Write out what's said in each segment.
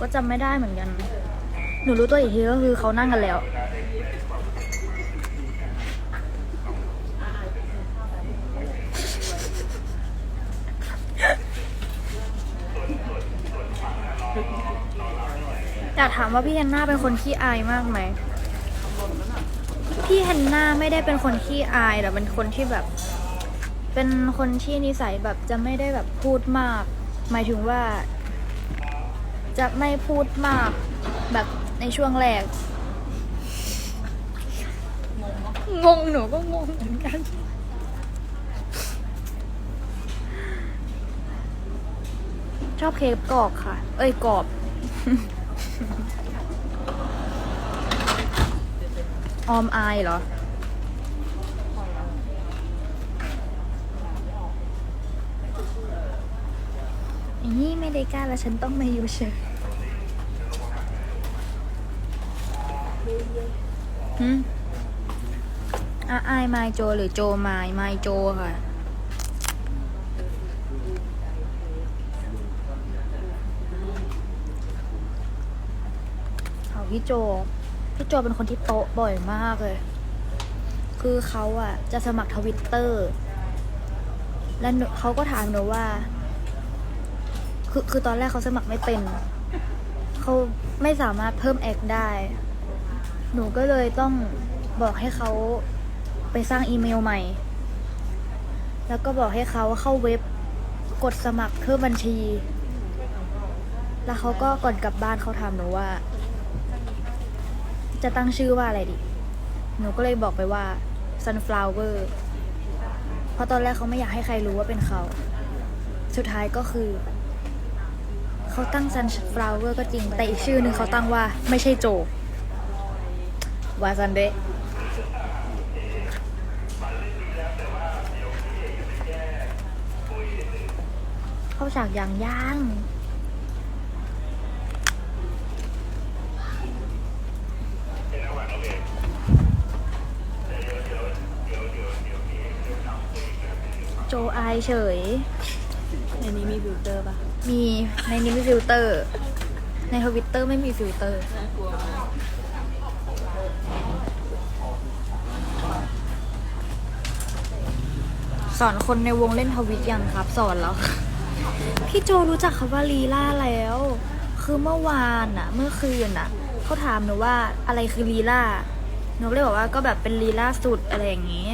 ก็จำไม่ได้เหมือนกัน หนูรู้ตัวอีกทีก็คือเขานั่งกันแล้ว อยากถามว่าพี่แฮนนาเป็นคนขี้อายมากไหม พี่แฮนนาไม่ได้เป็นคนขี้อายแต่เป็นคนที่แบบ เป็นคนที่นิสัยแบบจะไม่ได้แบบพูดมาก หมายถึงว่า จะไม่พูดมากแบบในช่วงแรก งงหนูก็งงเหมือนกัน ชอบเค้กกรอบค่ะ เอ้ยกรอบ ออมอายเหรออย่างนี้ไม่ได้กล้าแล้วฉันต้องมาอยู่เฉยหืม อาอายไมโจหรือโจไมไมโจค่ะเอาพี่โจ พี่โจเป็นคนที่โต๊ะบ่อยมากเลย คือเขาอะจะสมัครทวิตเตอร์ แล้วเขาก็ถามหนูว่า คือคือตอนแรกเขาสมัครไม่เป็น เขาไม่สามารถเพิ่มแอคได้ หนูก็เลยต้องบอกให้เขาไปสร้างอีเมลใหม่ แล้วก็บอกให้เขาเข้าเว็บกดสมัครเพิ่มบัญชี แล้วเขาก็ก่อนกลับบ้านเขาถามหนูว่า จะตั้งชื่อว่าอะไรดีหนูก็เลยบอกไปว่า sunflower เพราะตอนแรกเขาไม่อยากให้ใครรู้ว่าเป็นเขา สุดท้ายก็คือเขาตั้ง sunflower ก็จริง แต่อีกชื่อหนึ่งเขาตั้งว่าไม่ใช่โจ วาซันเดะเข้าฉากอย่างย่างโจอายเฉย ในนี้มีฟิลเตอร์ปะมีในนี้มีฟิลเตอร์ ในทวิตเตอร์ไม่มีฟิลเตอร์ น่ากลัวมาก สอนคนในวงเล่นทวิตยังครับ สอนแล้ว พี่โจรู้จักคำว่าลีลาแล้ว คือเมื่อวานอะเมื่อคืนอะเขาถามหนูว่าอะไรคือลีลาหนูก็เลยบอกว่าก็แบบเป็นลีลาสุดอะไรอย่างนี้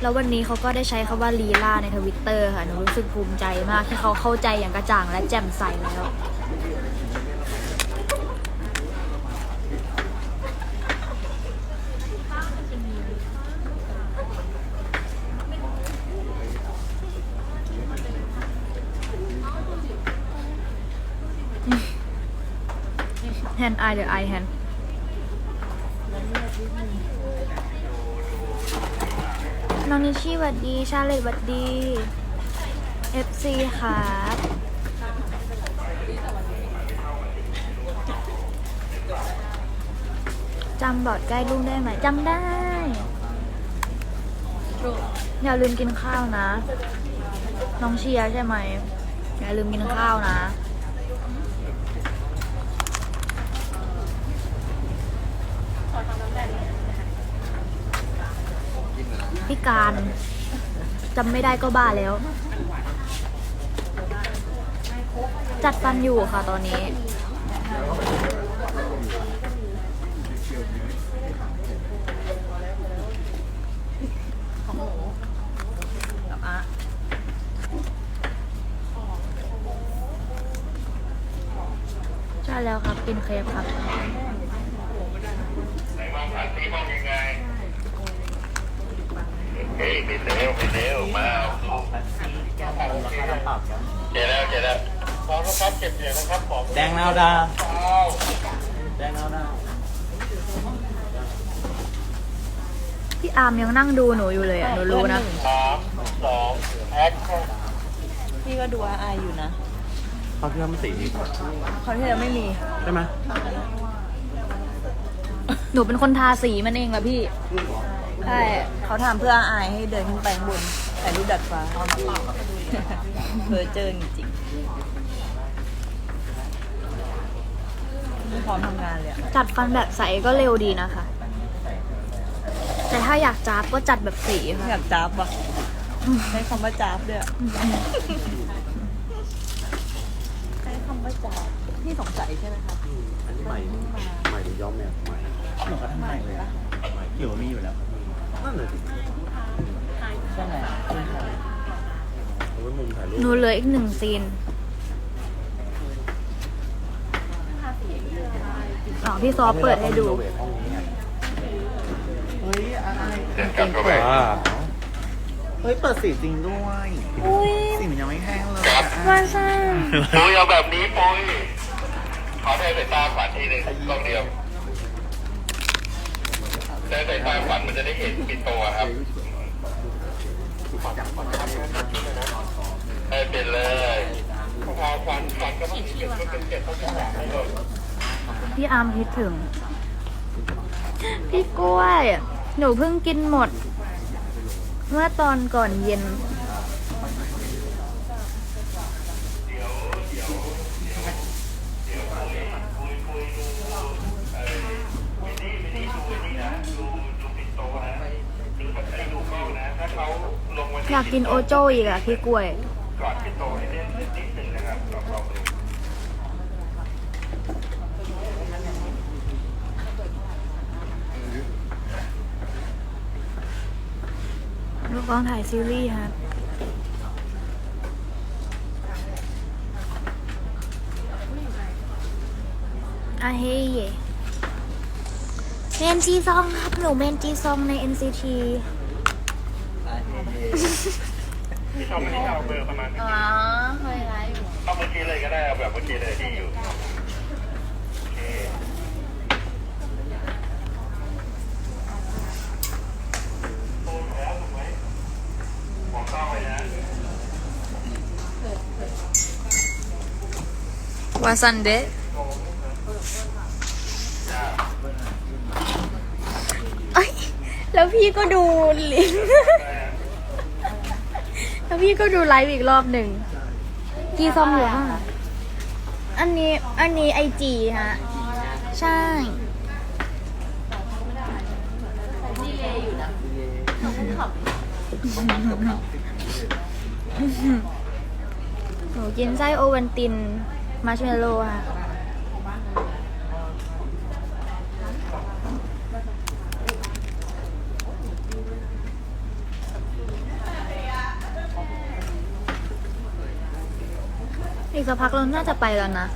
แล้ววันนี้เขาก็ได้ใช้คำว่าลีลาในทวิตเตอร์ค่ะหนูรู้สึกภูมิใจมากที่เขาเข้าใจอย่างกระจ่างและแจ่มใสแล้ว แฮนไอหรือไอแฮนน้องนิชี่หวัดดี ชาเลตหวัดดี FC ครับจำบอร์ดใกล้ลุงได้ไหมจำได้ อย่าลืมกินข้าวนะ น้องเชียร์ใช่ไหม อย่าลืมกินข้าวนะ พิการจำไม่ได้ก็บ้าแล้ว จัดฟันอยู่ค่ะตอนนี้กับอะใช่แล้วครับกินเครปครับ เฮ้ยไปเร็วไปเร็วมาเจอแล้วเจอแล้วพร้อมแล้วครับเก็บเหรียญนะครับของแดงนาวดาวเอาแดงนาวดาวพี่อาร์มยังนั่งดูหนูอยู่เลยอะหนูรู้นะสามสองแอคชั่นพี่ก็ดูอาไออยู่นะเขาเชื่อมันสีเขาวที่แล้วไม่มีใช่ไหมหนูเป็นคนทาสีมันเองละพี่ ใช่เขาทำเพื่ออาไอให้เดินขึ้นไปข้างบนถ่ายรูปดัดฟ้าเพอเจอจริงไม่พร้อมทำงานเลยอะจัดฟันแบบใสก็เร็วดีนะคะ แต่ถ้าอยากจ้าบก็จัดแบบสีอค่ะยากจับอะใช้คำว่าจับด้วยอะใช้คำว่าจับพี่สงสัยใช่ไหมคะอันนี้ใหม่ใหม่หรือย้อมเนี่ยใหม่หนูก็ทำใหม่เลยใหม่เกี่ยวมีอยู่แล้ว นั่นเลยใช่ไหมเอาไว้มุมถ่ายรูปหนูเหลืออีกหนึ่งซีนอ๋อพี่ซอฟเปิดให้ดูเฮ้ยอะไรเดินกลับเข้าไปเฮ้ยเปิดสีจริงด้วยอุ้ยสีมันยังไม่แห้งเลยครับว่าซ่าปุยเอาแบบนี้ปุยขอได้สายตาขวัญทีหนึ่งกล้องเดียว ได้สายตาขวัญมันจะได้เห็นปิดตัวครับให้เป็นเลยพอขวัญขวัญก็ต้องเก็บเป็นเจ็ดต้องสามให้เลยพี่อาร์มคิดถึง พี่กล้วย หนูเพิ่งกินหมด เมื่อตอนก่อนเย็น อยากกินโอโจอีกอะพี่กล้วยก่อนปิดโตให้เล่นนิดหนึ่งนะครับลองลองดูลูกกองถ่ายซีรีส์ครับอะเฮ้ย เมนจีซองครับ หนูเมนจีซองใน NCT พี่ชอบไม่ได้เอาเบอร์ประมาณอ๋อเคยไลฟ์อยู่เอาเมื่อกี้เลยก็ได้เอาแบบเมื่อกี้เลยที่อยู่โอเคโอ้โหถูกไหมผมเข้าไปนะวาซันเดะ เอ้ย แล้วพี่ก็ดูลิงก์แล้วพี่ก็ดูไลฟ์อีกรอบหนึ่งจีซองอยู่ข้างหลังอันนี้อันนี้ไอจีฮะ ใช่หนูกินไส้โอวันตินมาร์ชเมลโล่ค่ะ อีกสักพักเราน่าจะไปแล้วนะ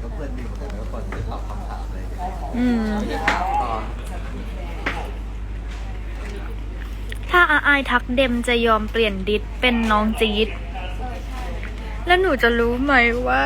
ก็เพื่อนดีแต่ละคนจะตอบคำถามเลยอืมตอนถ้าอาไอายทักเดมจะยอมเปลี่ยนดิสเป็นน้องจีดแล้วหนูจะรู้ไหมว่า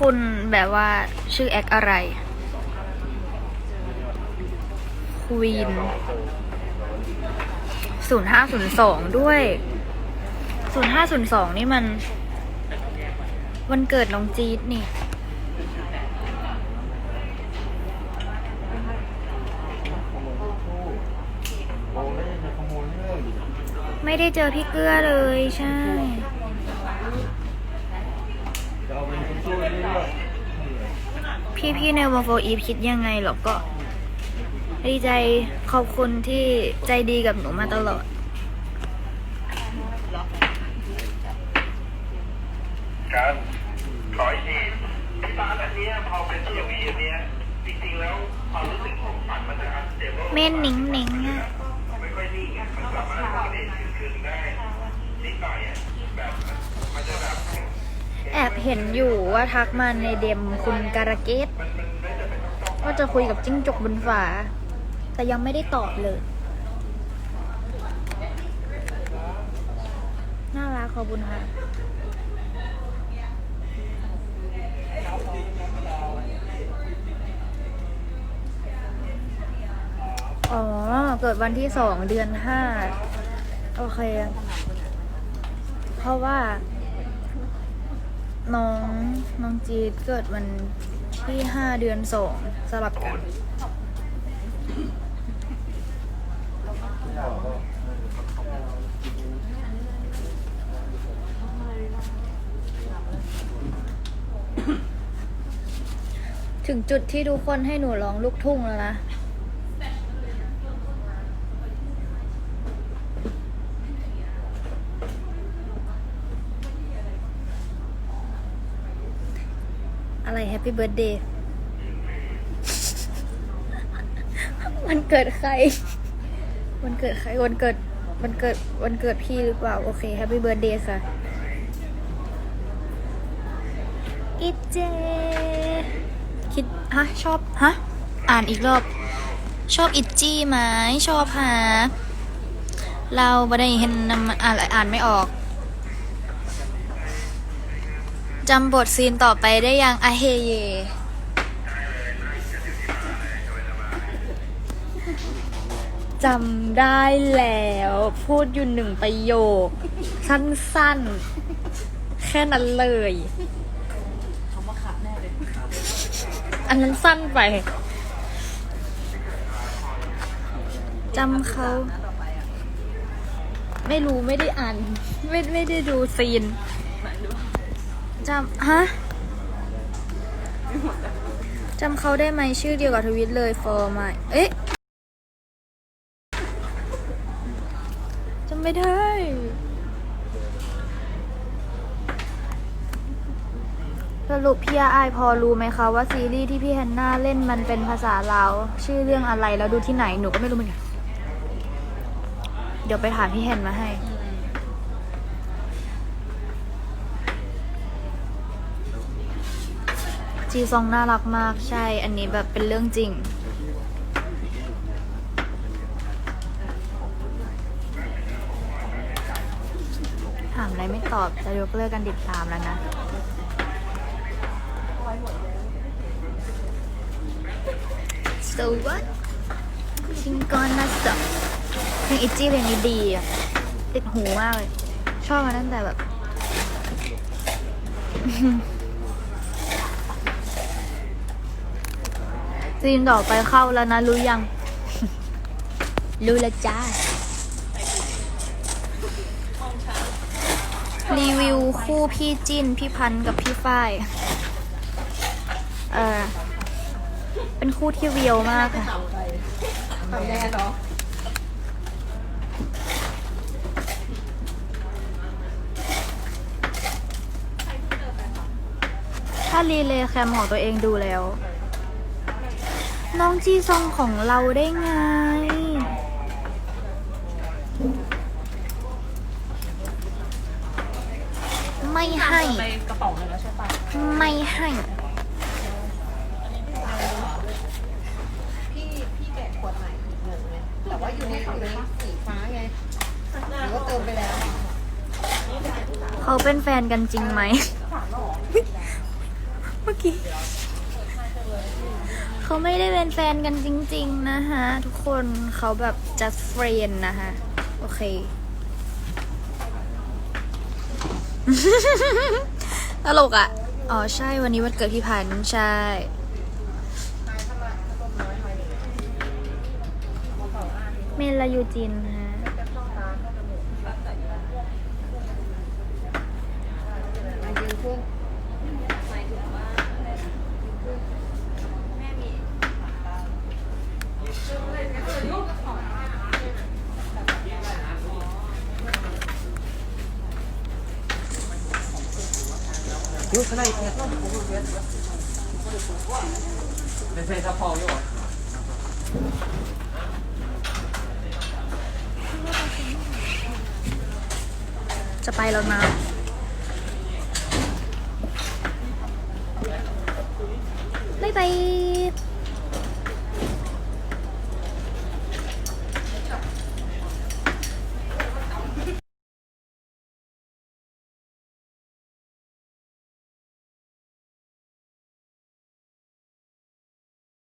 คุณแบบว่าชื่อแอคอะไรค วีนศูนย์ห้าศูนย์สองด้วยศูนย์ห้าศูนย์สองนี่มัน วันเกิดน้องจี๊ดนี่ไม่ได้เจอพี่เกลือเลยใช่พี่พี่ๆในวงโฟอีฟคิดยังไงหรอกก็ ดีใจขอบคุณที่ใจดีกับหนูมาตลอด การขออีกทีที่บ้านอันเนี้ยพอเป็นทีวีอันเนี้ยจริงๆแล้วความรู้สึกของฝันมันจะอันเดเบิลเม่นหนิงหนิงอะไม่ค่อยนิ่งอะมันสามารถอัปเดตคืนๆได้นิดหน่อยอะแบบมันจะแบบแอบเห็นอยู่ว่าทักมาในเดมคุณการะเกตว่าจะคุยกับจิ้งจกบนฝา แต่ยังไม่ได้ตอบเลย น่ารักขอบคุณค่ะ อ๋อ เกิดวันที่สองเดือนห้าโอเค เพราะว่า น้อง น้องจีดเกิดวันที่ห้าเดือนสองสลับกัน ถึงจุดที่ทุกคนให้หนูร้องลูกทุ่งแล้วนะ อะไรแฮปปี้เบิร์ดเดย์วันเกิดใคร วันเกิดใครวันเกิดวันเกิดวันเกิดพี่หรือเปล่า โอเคแฮปปี้เบิร์ดเดย์ค่ะอีเจ คิด ฮะ ชอบ ฮะ อ่านอีกรอบ ชอบอิจจี้ไหมชอบฮะเราไม่ได้เห็นนำอ่านอ่านไม่ออกจำบทซีนต่อไปได้ยังอะเฮเย จำได้แล้ว พูดอยู่หนึ่งประโยค สั้นๆ แค่นั้นเลยอันนั้นสั้นไปจำเขา ไม่รู้ไม่ได้อ่าน ไม่ไม่ได้ดูซีนจำฮะจำเขาได้ไหมชื่อเดียวกับทวิตเลยฟอร์มเอ๊ะำไม่ได้ สรุปพี่อาอายพอรู้ไหมคะว่าซีรีส์ที่พี่แฮนนาเล่นมันเป็นภาษาลาว ชื่อเรื่องอะไรแล้วดูที่ไหนหนูก็ไม่รู้เหมือนกัน เดี๋ยวไปถามพี่แฮนมาให้ จีซองน่ารักมากใช่ อันนี้แบบเป็นเรื่องจริง ถามอะไรไม่ตอบจะยกเลิกกันติดตามแล้วนะ so what ชิงกอนนะสบเพลงอิจี้เพลงนี้ดีอะติดหูมากเลย ชอบมาตั้งแต่แบบ ซีนต่อไปเข้าแล้วนะ รู้ยัง รู้แล้วจ้า รีวิวคู่พี่จิ้น พี่พันธุ์กับพี่ฝ้าย เออเป็นคู่ที่เรียวมากค่ะทำแน่เนาะถ้ารีเลย์แคมของตัวเองดูแล้ว น้องจีซองของเราได้ไง ไม่ให้ไปกระเป๋าหนึ่งแล้วใช่ปะไม่ให้ พี่พี่แกะขวดใหม่อีกหนึ่งไงแต่ว่าอยู่ในถังนี้สีฟ้าไงหรือว่าเติมไปแล้วเขาเป็นแฟนกันจริงไหม เมื่อกี้ เขาไม่ได้เป็นแฟนกันจริง ๆ นะคะทุกคนเขาแบบ just friend นะคะ โอเค ตลกอะ อ๋อใช่วันนี้วันเกิดพี่พันใช่ เมลายูจินฮะ จะไปแล้วนะบ๊ายบาย